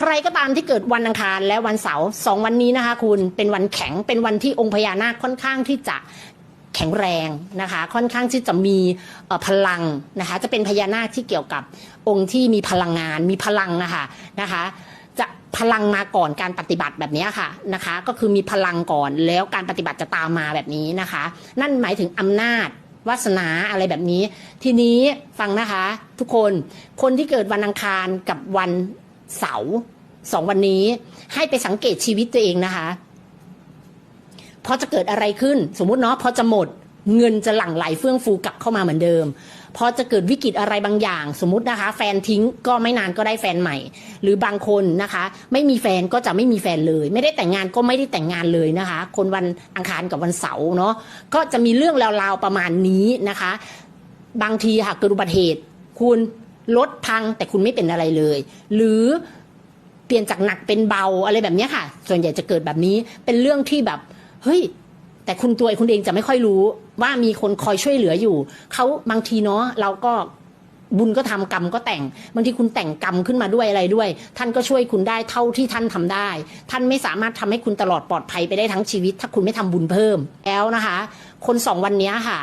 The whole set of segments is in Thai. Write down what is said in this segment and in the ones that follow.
ใครก็ตามที่เกิดวันอังคารและวันเสาร์สองวันนี้นะคะ คุณเป็นวันแข็งเป็นวันที่องค์พญานาคค่อนข้างที่จะแข็งแรงนะคะ ค่อนข้างที่จะมีพลังนะคะ จะเป็นพญานาคที่เกี่ยวกับองค์ที่มีพลังงานมีพลังนะคะนะคะ จะพลังมาก่อนการปฏิบัติแบบนี้ค่ะนะคะ ก็คือมีพลังก่อนแล้วการปฏิบัติจะตามมาแบบนี้นะคะ นั่นหมายถึงอำนาจวาสนาอะไรแบบนี้ ทีนี้ฟังนะคะ ทุกคนคนที่เกิดวันอังคารกับวัน เสาร์สองวันนี้ให้ไปสังเกตชีวิตตัวเองนะคะพอจะเกิดอะไรขึ้น สมมุติเนาะพอจะหมดเงินจะหลั่งไหลเฟื่องฟูกลับเข้ามาเหมือนเดิม พอจะเกิดวิกฤตอะไรบางอย่าง สมมตินะคะ แฟนทิ้งก็ไม่นานก็ได้แฟนใหม่ หรือบางคนนะคะ ไม่มีแฟนก็จะไม่มีแฟนเลย ไม่ได้แต่งงานก็ไม่ได้แต่งงานเลยนะคะ คนวันอังคารกับวันเสาร์เนาะก็จะมีเรื่องราวๆประมาณนี้นะคะ บางทีค่ะเกิดอุบัติเหตุ คุณ รถพังแต่คุณไม่เป็นอะไรเลย หรือเปลี่ยนจากหนักเป็นเบาอะไรแบบนี้ค่ะ ส่วนใหญ่จะเกิดแบบนี้เป็นเรื่องที่แบบเฮ้ยแต่คุณตัวคุณเองจะไม่ค่อยรู้ว่ามีคนคอยช่วยเหลืออยู่เขาบางทีเนาะเราก็บุญก็ทำกรรมก็แต่งบางทีคุณแต่งกรรมขึ้นมาด้วยอะไรด้วย ท่านก็ช่วยคุณได้เท่าที่ท่านทำได้ ท่านไม่สามารถทำให้คุณตลอดปลอดภัยไปได้ทั้งชีวิต ถ้าคุณไม่ทำบุญเพิ่มแล้วนะคะ คนสองวันนี้ค่ะ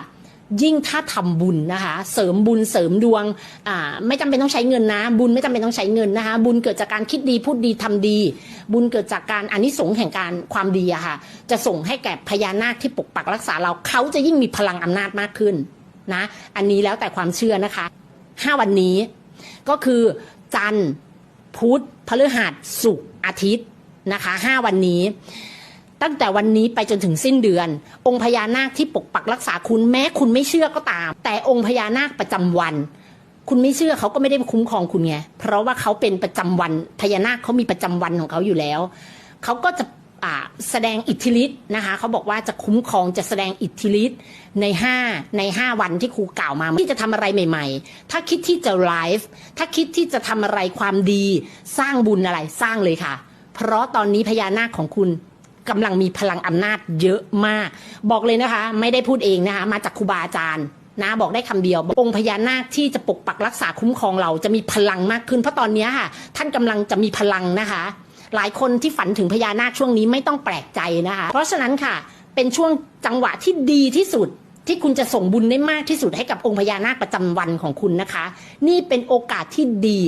ยิ่งถ้าทำบุญนะคะ เสริมบุญเสริมดวงอ่าไม่จำเป็นต้องใช้เงินนะ บุญไม่จำเป็นต้องใช้เงินนะคะ บุญเกิดจากการคิดดีพูดดีทำดี บุญเกิดจากการอานิสงส์แห่งการความดีอะค่ะ จะส่งให้แก่พญานาคที่ปกปักรักษาเราเขาจะยิ่งมีพลังอำนาจมากขึ้นนะ อันนี้แล้วแต่ความเชื่อนะคะห้าวันนี้ก็คือจันทร์พุธพฤหัสศุกร์อาทิตย์นะคะห้าวันนี้ ตั้งแต่วันนี้ไปจนถึงสิ้นเดือน องค์พญานาคที่ปกปักรักษาคุณแม้คุณไม่เชื่อก็ตาม แต่องค์พญานาคประจำวัน คุณไม่เชื่อเขาก็ไม่ได้คุ้มครองคุณไงเพราะว่าเขาเป็นประจำวันพญานาคเขามีประจำวันของเขาอยู่แล้วเขาก็จะแสดงอิทธิฤทธิ์นะคะเขาบอกว่าจะคุ้มครองจะแสดงอิทธิฤทธิ์ในห้าในห้าวันที่ครูกล่าวมาที่จะทำอะไรใหม่ ๆ ถ้าคิดที่จะไลฟ์ถ้าคิดที่จะทำอะไรความดี สร้างบุญอะไรสร้างเลยค่ะ เพราะตอนนี้พญานาคของคุณ กำลังมีพลังอำนาจเยอะมาก บอกเลยนะคะ ไม่ได้พูดเองนะคะ มาจากครูบาอาจารย์นะบอกได้คำเดียว องค์พญานาคที่จะปกปักรักษาคุ้มครองเราจะมีพลังมากขึ้น เพราะตอนนี้ค่ะ ท่านกำลังจะมีพลังนะคะ หลายคนที่ฝันถึงพญานาคช่วงนี้ไม่ต้องแปลกใจนะคะ เพราะฉะนั้นค่ะ เป็นช่วงจังหวะที่ดีที่สุด ที่คุณจะส่งบุญได้มากที่สุดให้กับองค์พญานาคประจำวันของคุณนะคะ นี่เป็นโอกาสที่ดี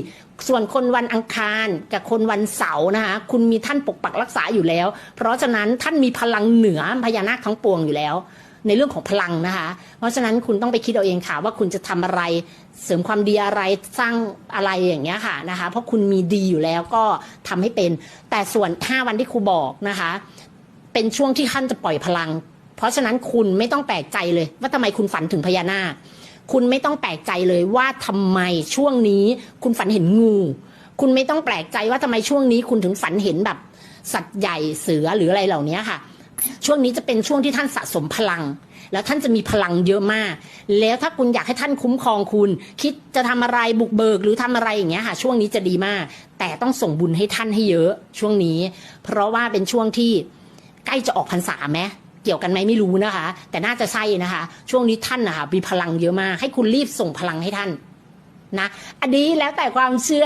ส่วนคนวันอังคารกับคนวันเสาร์นะคะ คุณมีท่านปกปักรักษาอยู่แล้ว เพราะฉะนั้นท่านมีพลังเหนือพญานาคทั้งปวงอยู่แล้ว ในเรื่องของพลังนะคะ เพราะฉะนั้นคุณต้องไปคิดเอาเองค่ะว่าคุณจะทำอะไร เสริมความดีอะไรสร้างอะไรอย่างเงี้ยค่ะนะคะ เพราะคุณมีดีอยู่แล้วก็ทำให้เป็น แต่ส่วน5วันที่ครูบอกนะคะ เป็นช่วงที่ท่านจะปล่อยพลัง เพราะฉะนั้นคุณไม่ต้องแปลกใจเลย ว่าทำไมคุณฝันถึงพญานาค คุณไม่ต้องแปลกใจเลยว่าทำไมช่วงนี้คุณฝันเห็นงู คุณไม่ต้องแปลกใจว่าทำไมช่วงนี้คุณถึงฝันเห็นแบบ สัตว์ใหญ่เสือหรืออะไรเหล่านี้ค่ะ ช่วงนี้จะเป็นช่วงที่ท่านสะสมพลัง แล้วท่านจะมีพลังเยอะมาก แล้วถ้าคุณอยากให้ท่านคุ้มครองคุณ คิดจะทำอะไรบุกเบิกหรือทำอะไรอย่างเงี้ยค่ะ ช่วงนี้จะดีมาก แต่ต้องส่งบุญให้ท่านให้เยอะ ช่วงนี้ เพราะว่าเป็นช่วงที่ใกล้จะออกพรรษาไหม เกี่ยวกันไหมไม่รู้นะคะ แต่น่าจะใช่นะคะ ช่วงนี้ท่านนะคะมีพลังเยอะมากให้คุณรีบส่งพลังให้ท่านนะอันนี้แล้วแต่ความเชื่อ